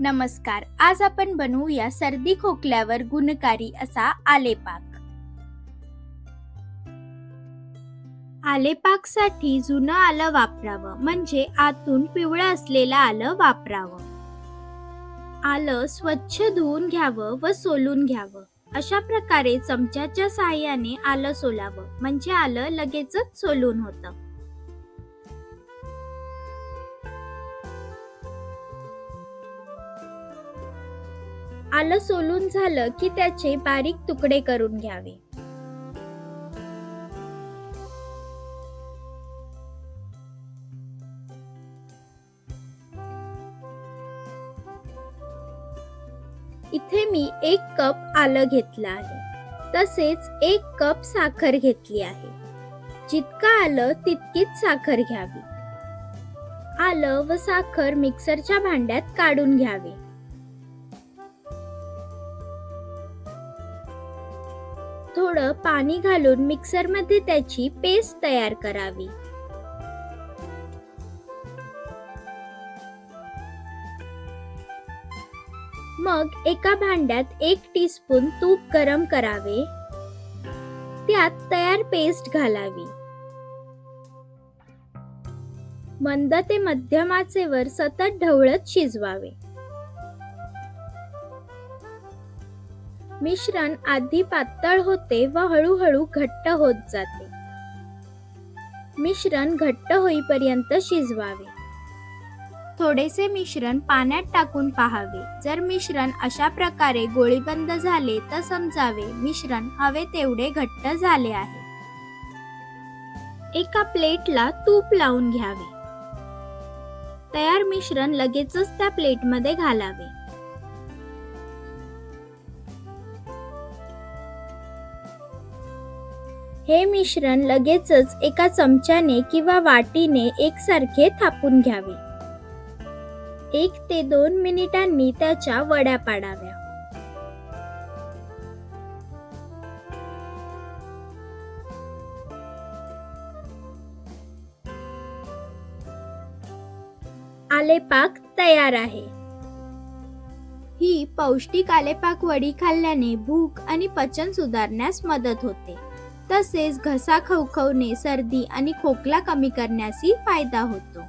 नमस्कार. आज आपण बनवूया सर्दी खोकल्यावर गुणकारी असा आलेपाक. आलेपाकसाठी जुनं आलं वापरावं म्हणजे आतून पिवळं असलेलं आलं वापरावं. आलं स्वच्छ धुवून घ्यावं व सोलून घ्यावं. अशा प्रकारे चमच्याच्या साहाय्याने आलं सोलावं म्हणजे आलं लगेचच सोलून होतं. आलं सोलून झालं की त्याचे बारीक तुकडे करून घ्यावे. इथे मी एक कप आलं घेतलं आहे. तसेच एक कप साखर घेतली आहे. जितकं आलं तितकीच साखर घ्यावी. आलं व साखर मिक्सरच्या भांड्यात काढून घ्यावे. थोडं पाणी घालून मिक्सरमध्ये त्याची पेस्ट तयार करावी. मग एका भांड्यात एक टीस्पून तूप गरम करावे. त्यात तयार पेस्ट घालावी. मंद ते मध्यमाचेवर सतत ढवळत शिजवावे. मिश्रण आधी पातळ होते व हळूहळू घट्ट होत जाते. मिश्रण घट्ट होईपर्यंत शिजवावे. थोडेसे मिश्रण पाण्यात टाकून पाहावे. जर मिश्रण अशा प्रकारे गोळीबंद झाले तर समजावे मिश्रण हवे तेवढे घट्ट झाले आहे. एका प्लेटला तूप लावून घ्यावे. तयार मिश्रण लगेचच त्या प्लेटमध्ये घालावे. हे मिश्रण लगेचच एका चमच्याने किंवा वाटीने एकसारखे थापून घ्यावे. एक ते दोन मिनिटांनी त्याच्या वड्या पाडाव्या. आलेपाक तयार आहे. ही पौष्टिक आलेपाक वडी खाल्ल्याने भूक आणि पचन सुधारण्यास मदत होते. तसेच घसा खवखवणे सर्दी आणि खोकला कमी करण्यासही फायदा होतो.